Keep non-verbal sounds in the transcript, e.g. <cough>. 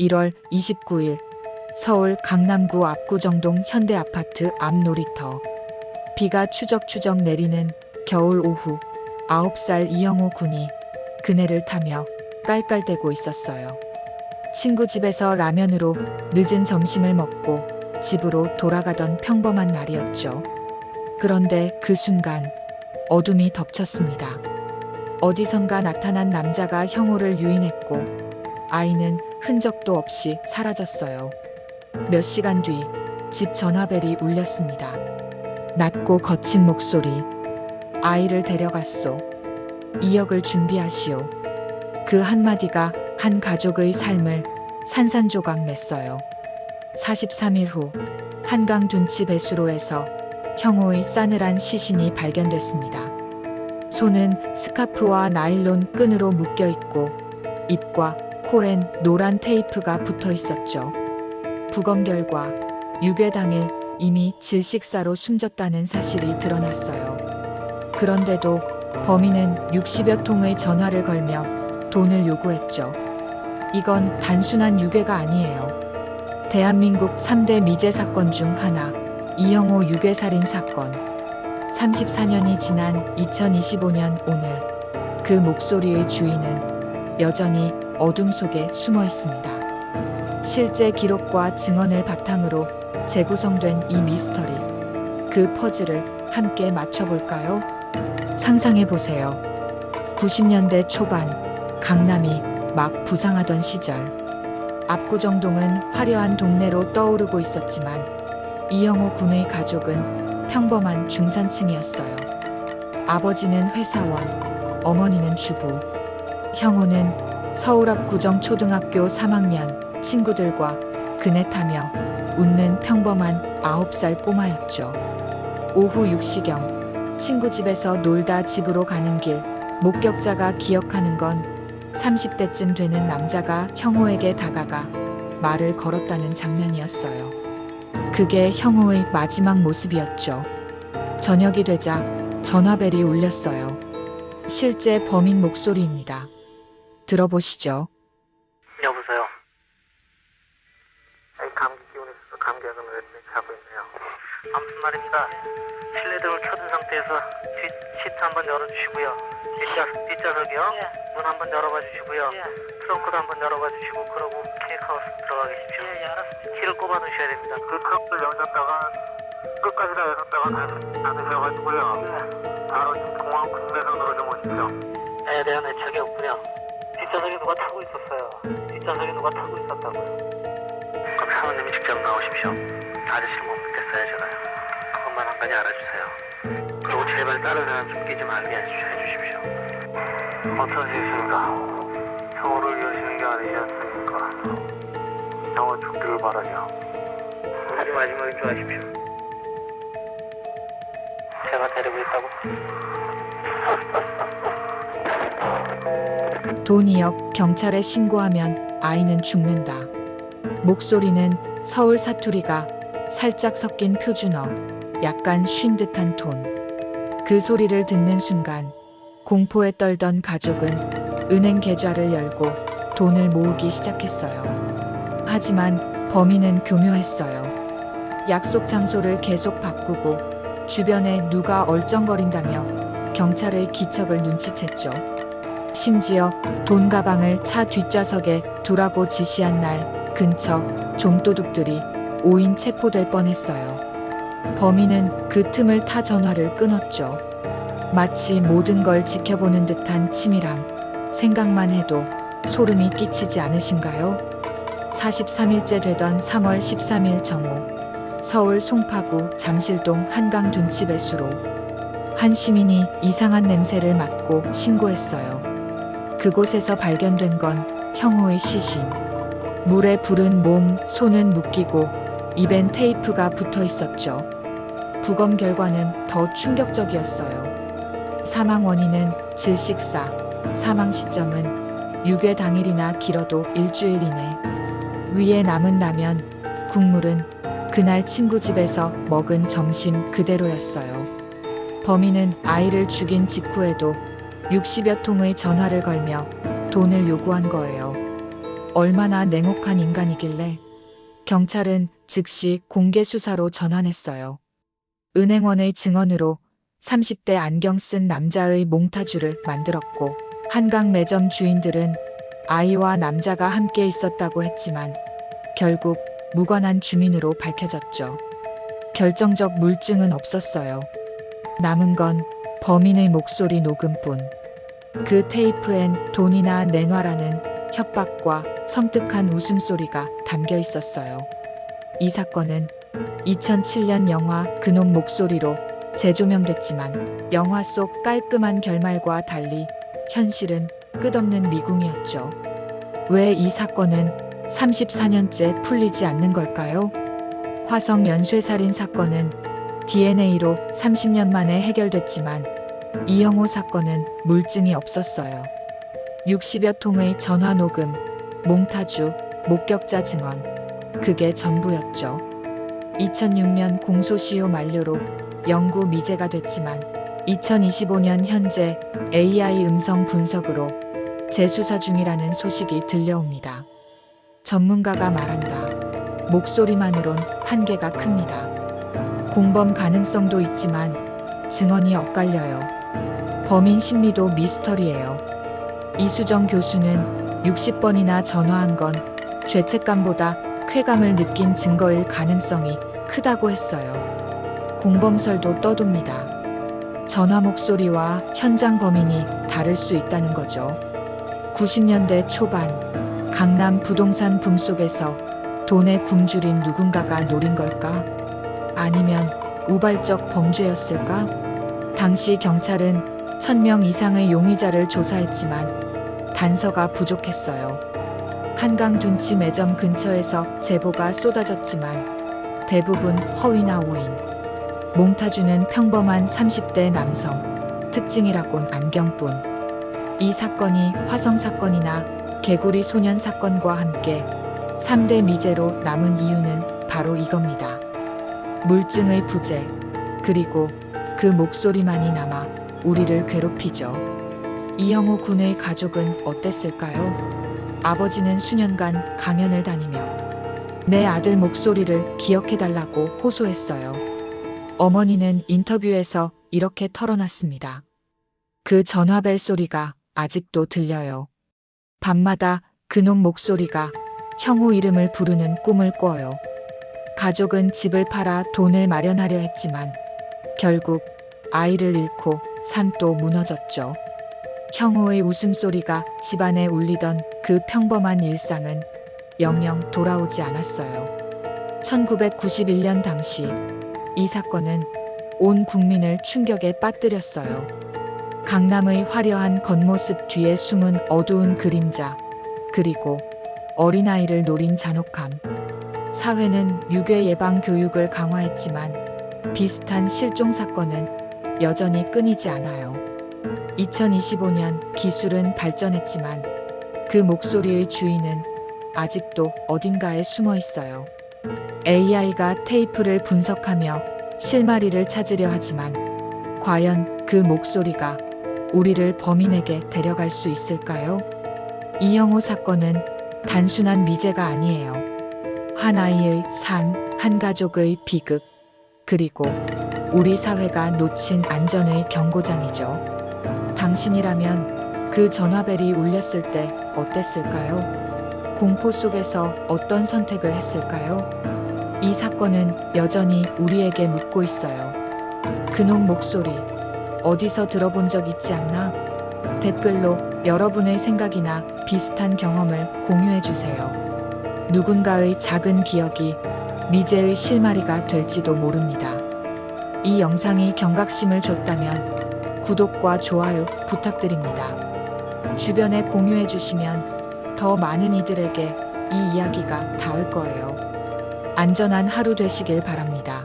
1월 29일 서울 강남구 압구정동 현대아파트 앞 놀이터 비가 추적추적 내리는 겨울 오후 9살 이영호 군이 그네를 타며 깔깔대고 있었어요. 친구 집에서 라면으로 늦은 점심을 먹고 집으로 돌아가던 평범한 날이었죠. 그런데 그 순간 어둠이 덮쳤습니다. 어디선가 나타난 남자가 형호를 유인했고 아이는 흔적도 없이 사라졌어요. 몇 시간 뒤 집 전화벨이 울렸습니다. 낮고 거친 목소리. 아이를 데려갔소. 2억을 준비하시오. 그 한마디가 한 가족의 삶을 산산조각 냈어요. 43일 후 한강 둔치 배수로에서 형호의 싸늘한 시신이 발견됐습니다. 손은 스카프와 나일론 끈으로 묶여 있고 입과 코엔 노란 테이프가 붙어 있었죠. 부검 결과 유괴 당일 이미 질식사로 숨졌다는 사실이 드러났어요. 그런데도 범인은 60여 통의 전화를 걸며 돈을 요구했죠. 이건 단순한 유괴가 아니에요. 대한민국 3대 미제 사건 중 하나, 이영호 유괴살인 사건. 34년이 지난 2025년 오늘 그 목소리의 주인은 여전히 어둠 속에 숨어 있습니다. 실제 기록과 증언을 바탕으로 재구성된 이 미스터리. 그 퍼즐을 함께 맞춰볼까요? 상상해 보세요. 90년대 초반 강남이 막 부상하던 시절. 압구정동은 화려한 동네로 떠오르고 있었지만 이영호 군의 가족은 평범한 중산층이었어요. 아버지는 회사원, 어머니는 주부, 형호는 서울 압구정초등학교 3학년 친구들과 그네 타며 웃는 평범한 9살 꼬마였죠. 오후 6시경 친구 집에서 놀다 집으로 가는 길 목격자가 기억하는 건 30대쯤 되는 남자가 형호에게 다가가 말을 걸었다는 장면이었어요. 그게 형호의 마지막 모습이었죠. 저녁이 되자 전화벨이 울렸어요. 실제 범인 목소리입니다. 들어보시죠. 여보세요. 아이, 감기 기운이 있어서 감기약을 몇 자고 있네요. 아무튼 말입니다. 실내등을 켜둔 상태에서 뒷 시트 한번 열어주시고요. 뒷좌, 뒷좌석이요. 문 한번 열어봐 주시고요. 트렁크도 한번 열어봐 주시고 그러고 케이크하우스 들어가 계십시오. 예, 알았습니다. 키를 꼽아 놓으셔야 됩니다. 그 트렁크를 열었다가 끝까지 다 열었다가 닫으셔가지고요. 바로 지금 공항 국내선으로 좀 오십시오. 에 대한 애착이 없군요. 뒷좌석에 누가 타고 있었어요. 뒷좌석에 누가 타고 있었다고요. 그럼 사모님이 직접 나오십시오. 아저씨를 못 믿겠어요, 제가요. 그것만 한 가지 알아주세요. 그리고 제발 다른 사람 숨기지 말게 해주- 해주십시오. 일이십니까? 형호를 위하시는 게 아니지 않습니까? 형호 죽기를 바라죠. 하지 마지막에 좀 하십시오. 제가 데리고 있다고? <laughs> 돈 2억 경찰에 신고하면 아이는 죽는다. 목소리는 서울 사투리가 살짝 섞인 표준어, 약간 쉰 듯한 톤. 그 소리를 듣는 순간 공포에 떨던 가족은 은행 계좌를 열고 돈을 모으기 시작했어요. 하지만 범인은 교묘했어요. 약속 장소를 계속 바꾸고 주변에 누가 얼쩡거린다며 경찰의 기척을 눈치챘죠. 심지어 돈 가방을 차 뒷좌석에 두라고 지시한 날 근처 좀도둑들이 5인 체포될 뻔했어요. 범인은 그 틈을 타 전화를 끊었죠. 마치 모든 걸 지켜보는 듯한 치밀함. 생각만 해도 소름이 끼치지 않으신가요? 43일째 되던 3월 13일 정오. 서울 송파구 잠실동 한강 둔치 배수로. 한 시민이 이상한 냄새를 맡고 신고했어요. 그곳에서 발견된 건 형호의 시신. 물에 부른 몸, 손은 묶이고 입엔 테이프가 붙어 있었죠. 부검 결과는 더 충격적이었어요. 사망 원인은 질식사, 사망 시점은 유괴 당일이나 길어도 일주일 이내. 위에 남은 라면, 국물은 그날 친구 집에서 먹은 점심 그대로였어요. 범인은 아이를 죽인 직후에도 60여 통의 전화를 걸며 돈을 요구한 거예요. 얼마나 냉혹한 인간이길래 경찰은 즉시 공개 수사로 전환했어요. 은행원의 증언으로 30대 안경 쓴 남자의 몽타주를 만들었고 한강 매점 주인들은 아이와 남자가 함께 있었다고 했지만 결국 무관한 주민으로 밝혀졌죠. 결정적 물증은 없었어요. 남은 건 범인의 목소리 녹음뿐. 그 테이프엔 돈이나 내놔라는 협박과 섬뜩한 웃음소리가 담겨 있었어요. 이 사건은 2007년 영화 그놈 목소리로 재조명됐지만 영화 속 깔끔한 결말과 달리 현실은 끝없는 미궁이었죠. 왜 이 사건은 34년째 풀리지 않는 걸까요? 화성 연쇄살인 사건은 DNA로 30년 만에 해결됐지만 이영호 사건은 물증이 없었어요. 60여 통의 전화 녹음, 몽타주, 목격자 증언. 그게 전부였죠. 2006년 공소시효 만료로 영구 미제가 됐지만 2025년 현재 AI 음성 분석으로 재수사 중이라는 소식이 들려옵니다. 전문가가 말한다. 목소리만으론 한계가 큽니다. 공범 가능성도 있지만 증언이 엇갈려요. 범인 심리도 미스터리예요. 이수정 교수는 60번이나 전화한 건 죄책감보다 쾌감을 느낀 증거일 가능성이 크다고 했어요. 공범설도 떠돕니다. 전화 목소리와 현장 범인이 다를 수 있다는 거죠. 90년대 초반 강남 부동산 붐 속에서 돈에 굶주린 누군가가 노린 걸까? 아니면 우발적 범죄였을까? 당시 경찰은 1000명 이상의 용의자를 조사했지만 단서가 부족했어요. 한강 둔치 매점 근처에서 제보가 쏟아졌지만 대부분 허위나 오인. 몽타주는 평범한 30대 남성. 특징이라곤 안경뿐. 이 사건이 화성 사건이나 개구리 소년 사건과 함께 3대 미제로 남은 이유는 바로 이겁니다. 물증의 부재, 그리고 그 목소리만이 남아 우리를 괴롭히죠. 이영호 군의 가족은 어땠을까요? 아버지는 수년간 강연을 다니며 내 아들 목소리를 기억해달라고 호소했어요. 어머니는 인터뷰에서 이렇게 털어놨습니다. 그 전화벨 소리가 아직도 들려요. 밤마다 그놈 목소리가 형우 이름을 부르는 꿈을 꿔요. 가족은 집을 팔아 돈을 마련하려 했지만 결국 아이를 잃고 산도 무너졌죠. 형우의 웃음소리가 집안에 울리던 그 평범한 일상은 영영 돌아오지 않았어요. 1991년 당시 이 사건은 온 국민을 충격에 빠뜨렸어요. 강남의 화려한 겉모습 뒤에 숨은 어두운 그림자, 그리고 어린아이를 노린 잔혹함. 사회는 유괴 예방 교육을 강화했지만 비슷한 실종 사건은 여전히 끊이지 않아요. 2025년 기술은 발전했지만 그 목소리의 주인은 아직도 어딘가에 숨어 있어요. AI가 테이프를 분석하며 실마리를 찾으려 하지만 과연 그 목소리가 우리를 범인에게 데려갈 수 있을까요? 이영호 사건은 단순한 미제가 아니에요. 한 아이의 산, 한 가족의 비극, 그리고 우리 사회가 놓친 안전의 경고장이죠. 당신이라면 그 전화벨이 울렸을 때 어땠을까요? 공포 속에서 어떤 선택을 했을까요? 이 사건은 여전히 우리에게 묻고 있어요. 그놈 목소리, 어디서 들어본 적 있지 않나? 댓글로 여러분의 생각이나 비슷한 경험을 공유해 주세요. 누군가의 작은 기억이 미제의 실마리가 될지도 모릅니다. 이 영상이 경각심을 줬다면 구독과 좋아요 부탁드립니다. 주변에 공유해 주시면 더 많은 이들에게 이 이야기가 닿을 거예요. 안전한 하루 되시길 바랍니다.